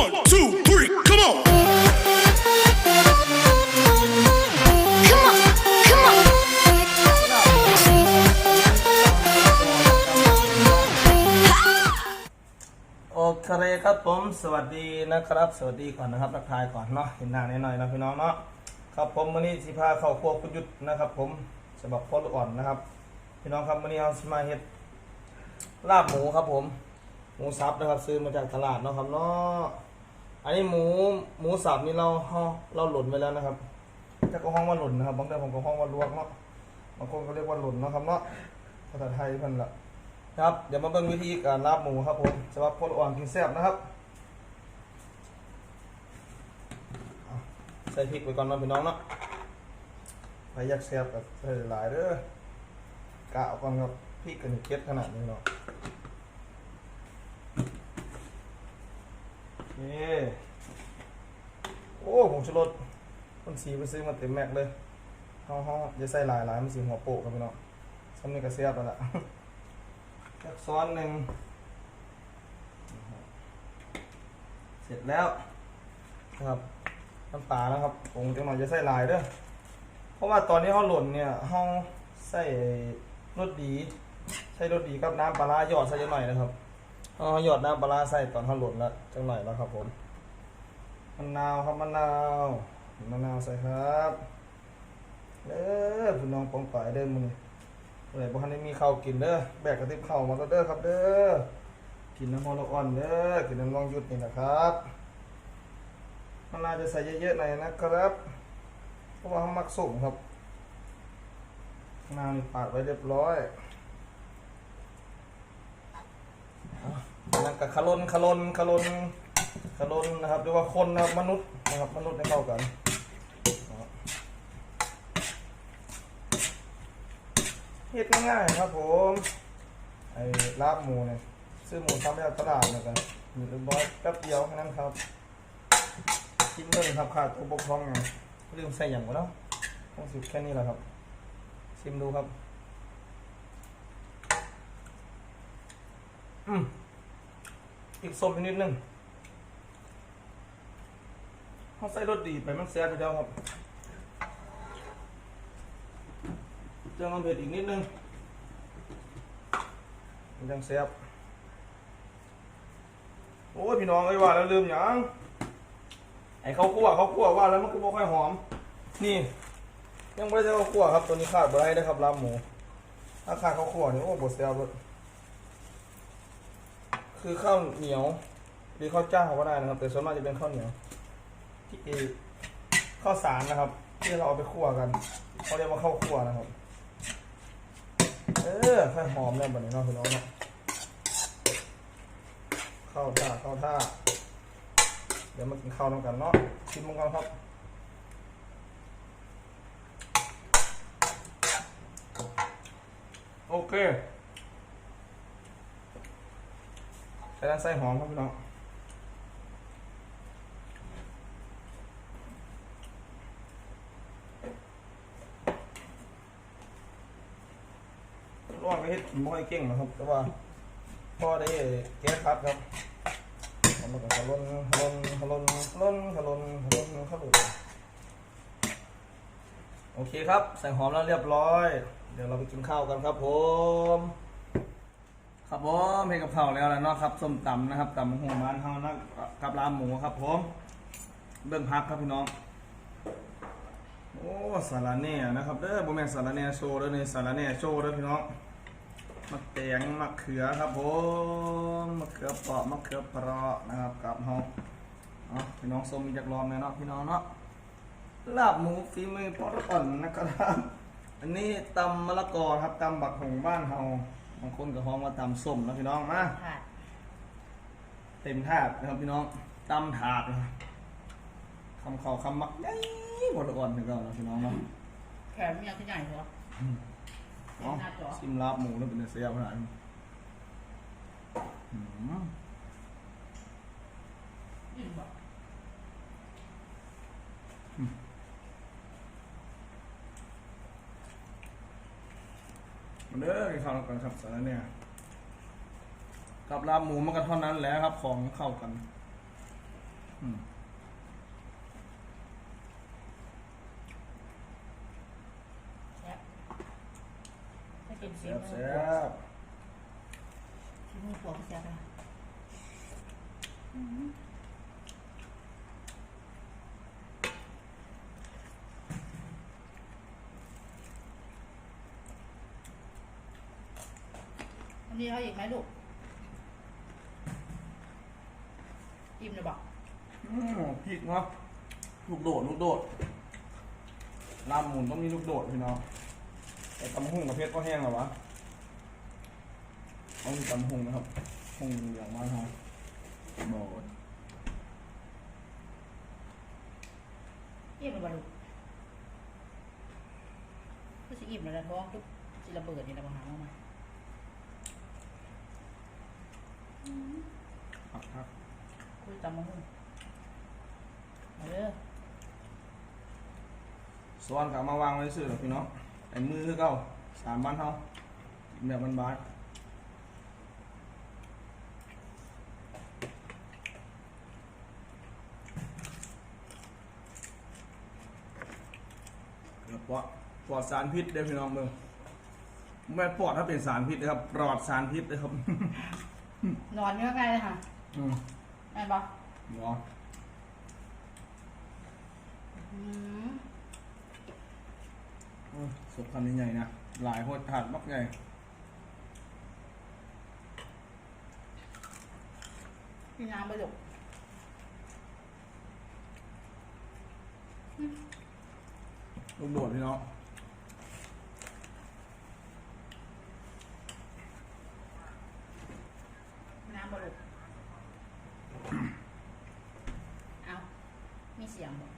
One, two, three, come on. Come on, come on. โอเคครับผมสวัสดีนะครับ สวัสดีก่อนนะครับทักทายก่อนเนาะเห็นหน้าหน่อยๆนะพี่น้องเนาะครับผมวันนี้สิพาเข้าครัวคุณยุทธนะครับ ผมฉบับโคตรอ่อนนะครับ พี่น้องครับวันนี้เราสมาเฮ็ดลาบหมูครับผม หมูสับนะครับ ซื้อมาจากตลาดเนาะครับเนาะอันนี้หมูหมูสับนี่เราเราเราหล่นไว้แล้วนะครับจะก็ห้องว่าหล่นนะครับบางทีผมก็ห้องว่าลวกเนาะบางคนก็เรียกว่าหล่นเนาะครับเนาะภาษาไทยพิ่นละครับเดี๋ยวมาเบิ่งวิธีการลาบหมูครับผมสำหรับคนอ่อนกินแซ่บนะครับใส่พริกไปก่อนนะพี่น้องเนาะไปยักแซ่บกับใส่หลายเด้อกะเอาก่อนครับพริกกันเก็ดขนาดนี้เนาะ โอ้ผงชูรสคนสีไปซื้อมาเต็มแม็กเลยเฮาเฮาอย่าใส่หลายหลายมันสีหัวโปะครับพี่น้องซ้ำนี่ก็แซ่บแล้วล่ะสักซ้อนหนึ่งเสร็จแล้วนะครับน้ำปลานะครับผมจะมาจะใส่ลายเด้อเพราะว่าตอนนี้เขาหล่นเนี่ยเขาใส่รสดี ใส่รสดีกับน้ำปลาร้าหยอดใส่หน่อยนะครับ เขาหยอดน้ำปลาใส่ตอนเขาหล่นแล้วจังหน่อยแล้วครับผมมะนาวครับมะนาวมะนาวใส่ครับเด้อพี่น้องปองป่ายเด้อมึงเลยบ่ทันได้มีข้าวกินเด้อแบกกระติบข้าวมาแล้วเด้อครับเด้อกินน้ำมันอ่อนเด้อกินน้ำลองหยุดนี่นะครับมันน่าจะใส่เยอะๆหน่อยนะครับเพราะว่าเขามักสุ่มครับมะนาวนี่ปาดไว้เรียบร้อยอะ นั่นกับคารนคารนคารนคารนนะครับหรือว่าคนนะครับมนุษย์นะครับมนุษย์ให้เข้ากันเฮ็ดง่ายๆครับผมไอ้ลาบหมูเนี่ยซื้อหมูทำมาจากตลาดนะครับมีเรียบร้อยแป๊บเดียวแค่นั้นครับชิมเลยครับขาดตัวบกพร่องไงลืมใส่อย่างวะเนาะต้องสิบแค่นี้แหละครับ ชิมดูครับ อืม อีกส้มนิดนึงเขาใส่รสดีไปมันแซ่บไปเดียวครับเจ้าน้ำเผ็ดอีกนิดนึงมันจังเสียบโอ้ยพี่น้องไอ้ว่าแล้วลืมหยังไอ้ข้าวคั่วข้าวคั่วว่าแล้วมันก็บ่ค่อยหอม นี่ ยังไม่ได้ใช้ข้าวคั่วครับตัวนี้ขาดบ่ได้นะครับลาบหมูถ้าขาดข้าวคั่วนี่โอ้บดเสียบเลย คือข้าวเหนียว หรือข้าวเจ้าก็ได้นะครับ แต่ส่วนมากจะเป็นข้าวเหนียว ที่เอข้าวสารนะครับ ที่เราเอาไปคั่วกันเขาเรียกว่าข้าวคั่วนะครับ เออค่อยหอมแล้วบัดนี้เนาะพี่น้องเนาะข้าวท่าข้าวท่า เดี๋ยวมากินข้าวน้ำกันเนาะชิมมันกันครับโอเคใส่ ด้านไส้หอมครับพี่น้องร่วงก็เฮ็ดกินบ่ค่อยเก่งนะครับ แต่ว่าพอได้แก้คัดครับมันก็ขล้นขล้นขล้นขล้นขล้นขล้นครับโอเคครับ ใส่หอมแล้วเรียบร้อย เดี๋ยวเราไปกินข้าวกันครับผม ครับผมเฮ็ดกับข้าวแล้วแล้วเนาะครับส้มตำนะครับตำหัวมันเฮานะกับลาบหมูครับผมเบิ่งพักครับพี่น้อง โอ้สาระแน่นะครับเด้อบ่แมนสาระแน่โชว์เด้อนี่สาระแน่โชว์เด้อพี่น้องมะแตงมะเขือครับผมมะเขือเปราะมะเขือเปราะนะครับกับเฮาเนาพี่น้องส้มมีจักรอมแน่เนาะพี่น้องเนาะลาบหมูฝีมือปอดอ่อนนะครับ อันนี้ตำมะละกอครับตำบักหงบ้านเฮา บางคนก็ฮ้องว่าตำส้มนะพี่น้องมาค่ะเต็มถาดนะครับพี่น้องตำถาดนะครับคำเขาคำมักใหญ่ปอดอ่อนนี่ก็นะพี่น้องเนาะแขนมีอะไรใหญ่เหรอเอาหน้าจอชิมลาบหมูแล้วเป็นเสียขนาดนี้อืมยิ่งบอก มาเด้อกินข้าวกันครับสารเนี่ยกับลาบหมูมันก็เท่านั้นแหล้วครับ ของเข้ากันอืมแซ่บถ้ากินซีแซ่บมือแซ่บซีมือปวกก็แซ่บนะ อันนี้เอาอีกไหมลูก อิ่มเลยบอกอืมพริกเนาะลูกโดดลูกโดดลาบหมุนต้องมีลูกโดดพี่น้องแต่ตำหุ่งกับเพชรก็แห้งแล้ววะต้องมีตำหุ่งนะครับหุ่งอย่างมากครับโดดอิ่มเลยบ่ลูกก็สิอิ่มแล้วนะท้องทุกสิระเบิดนี่นะบางหางออกมา ครับครับคุยตามมาหุ้นมาเด้อสวรรค์กลับมาวางไว้ซื่อหรอกพี่น้องไอ้มือคือเก่าสามบ้านเฮากินแบบบ้านๆแล้วปลอดปลอดสารพิษเด้อพี่น้องเมืองไม่ปลอดถ้าเป็นสารพิษนะครับ ปลอดสารพิษนะครับ นอนอยู่ข้างในเลยค่ะอืมแม่นบอกเนาะอืมอืมสุกคำใหญ่ๆนะ หลายโคตรถาดมักใหญ่พี่น้ำประดุกลูกโดดพี่น้อง น้ำประดุกเอามีเสียงบอก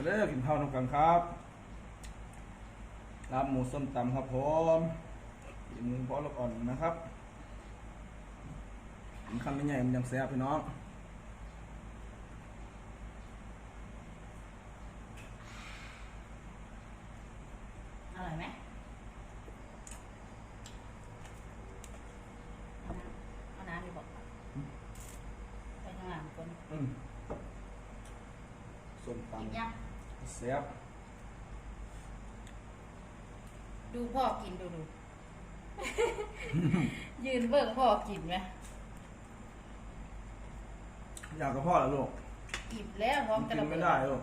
มาเด้อกินข้าวน้ำกันครับลาบหมูส้มตำครับผมกินมือพอลูกอ่อนนะครับกินคำใหญ่ๆมันยังแซ่บพี่น้องอร่อยไหมเอาน้ำเอาน้ำดีบอกไปข้างหลังคนอืมส้มกินตำ ยัง แซ่บดูพ่อกินดูดู ยืนเบิ่งพ่อกินไหมอยากกับพ่อแล้วลูกอิ่มแล้วพร้อมกิจะนระไม่เบิดได้ลูก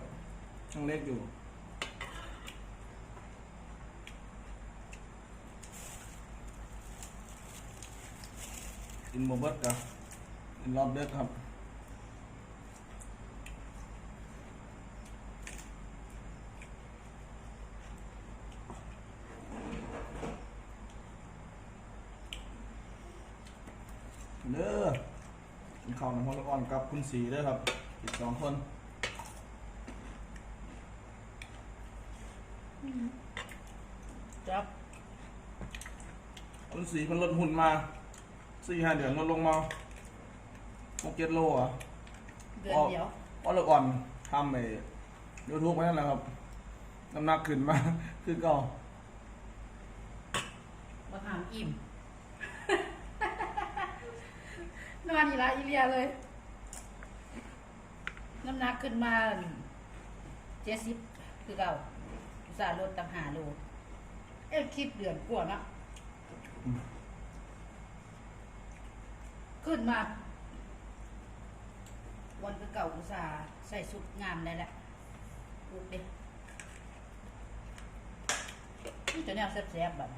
ยังเล็กอยู่ กินโมเบิร์ตกับกินรอบเด็กครับ เด้อกินข้าวน้ำมันอ่อนกับ คุณสีเด้อครับอีกสองคนจับคุณสีมันลดหุ่นมาสี่ห้าเดือนลดลงมาหกเจ็ดโลอะเดือนเดียวเพราะเราอ่อนทำไอ้ยูทูบไว้นั่นแหละครับน้ำหนักขึ้นมาคือเก่ามาถามอิ่ม นอนอีละอีเลียเลย น้ำหนักขึ้นมาเจ็ดสิบคือเก่าอุตส่าห์ลดตั้งหาโลเอ้ยคลิปเดือนกว่านะขึ้นมาวันคือเก่าอุตส่าห์ใส่สุดงามได้แหละลูกเด็นี่ตัวเนี้ยแซ่บๆแบบ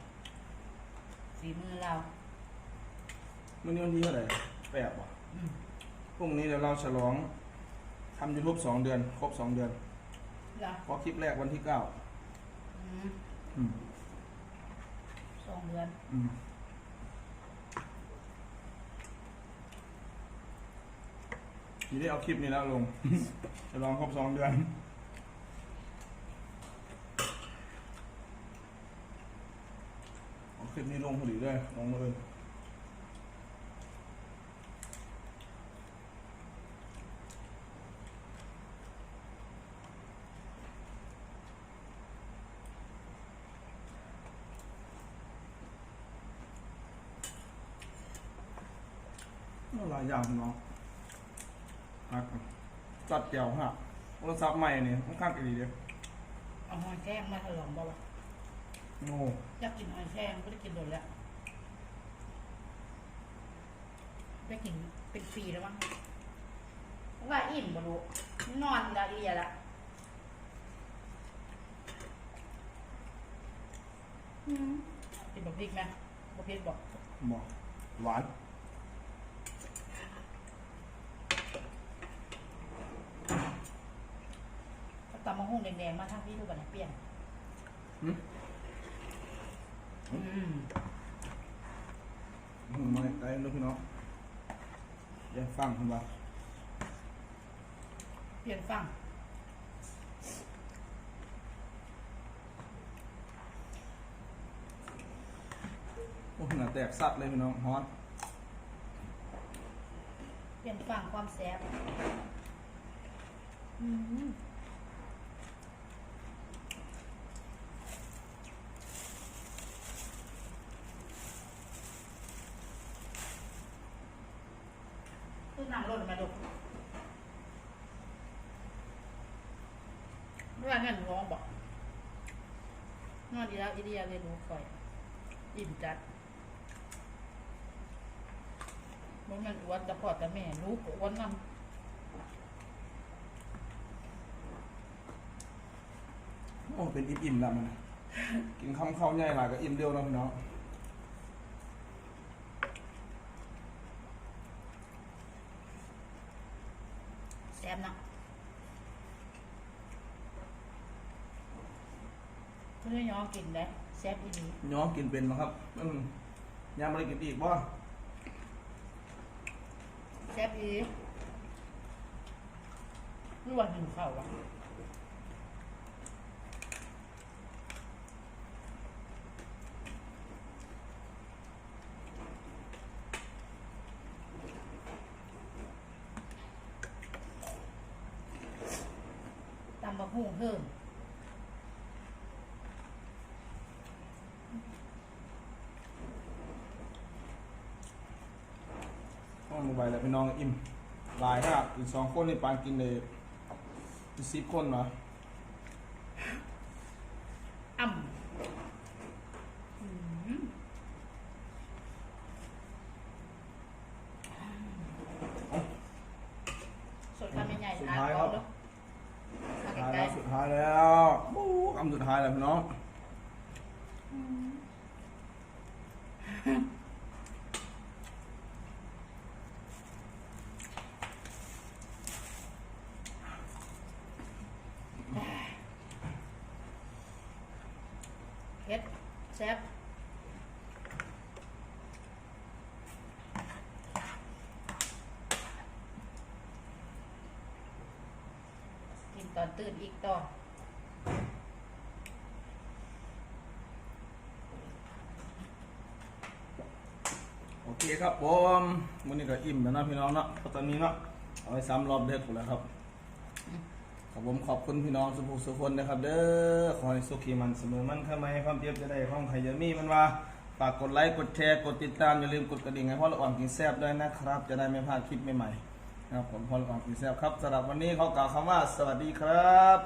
ฝีมือเรามื่อนี้วันที่เท่าไหร่แปดว่ะอืมพรุ่งนี้เดี๋ยวเราฉลอง ทำยูทูบสองเดือน ครบสองเดือนเหรอเพราะคลิปแรกวันที่เก้าอืมอืมสองเดือนอืมทีนี้เอาคลิปนี้แล้วลงฉลองครบสองเดือน เอาคลิปนี้ลงพอดีเลยลงมาเลย หลายอย่างเนาะครับจัดเกี่ยวฮะโทรศัพท์ใหม่เนี่ยค่อนข้างจะดีเดียวเอาหอยแครงมาถลองบ่วะโอ้อยากกินหอยแครงก็ได้กินโดนแล้วได้กินเป็นปีแล้วมั้งว่าอิ่มบ่รู้นอนละเอียดละอืมกินแบบพริกไหมบ่เผ็ดบอกบอกหวาน ตำมะฮุ่งแดงๆมาทางพี่ดูบันเปลี่ยนอืมอืมมาไกลลูกพี่น้องอย่าฟังคุณว่าเปลี่ยนฝั่งโอ้หน้าแตกสัดเลยพี่น้องฮอนเปลี่ยนฝั่งความแซ่บอืม คือน้ำร้อนมาลูกเมื่อวานเงินร้องบอกนอนดีแล้วอีเดียเลยรู้คอยอิ่มจัดมันมันอ้วนแต่พอแต่แม่รู้ก็อ้วนนำโอ้เป็นอิ่มๆแล้วมันนะกินข้าวข้าวใหญ่หลายก็อิ่มเดียวเนาะพี่น้อง แซ่บเนาะเพื่ อนย้อนกินได้แซ่บอีนี้ย้อมกินเป็นไหมครับอืมยามอะไรกินอีกบ่แซ่บอีนี้รู้ว่าหิวข้าวอะตำบะหุ่งเพิ่ม ห้องใบแล้วพี่น้องอิ่มหลายครับอีกสองคนในปานกินเลยสิบคนเหรออ่ำอืมสดคำใหญ่ๆสุดอะท้ายลคอรังบดูมาสุดท้ายใกแล้ล้วสุดท้ายแล้วบู๊คำสุดท้ายแล้วพี่น้อง ๆเฮ็ดแซ่บกิน ตอนตื่นอีกต่อโอเคครับผมวันนี้ก็อิ่มแล้วนะพี่น้องเนาะเพราะตอนนี้เนาะเอาไปซ้ำรอบเด็กหมแล้วครับครับผมขอบคุณพี่น้องสุภูสุคนนะครับ เด้อขอให้สุขีมันเสมอมันข้ามาให้ความเจ็บจะได้ความไขยมีมันว่าฝากกดไลค์กดแชร์กดติดตามอย่าลืมกดกระดิ่งให้พ่อละอ่อนกินแซบด้วยนะครับ จะได้ไม่พลาดคลิปใหม่ๆ ครับผมพอละอ่อนกินแซบครับสำหรับวันนี้ขอกล่าวคำว่าสวัสดีครับ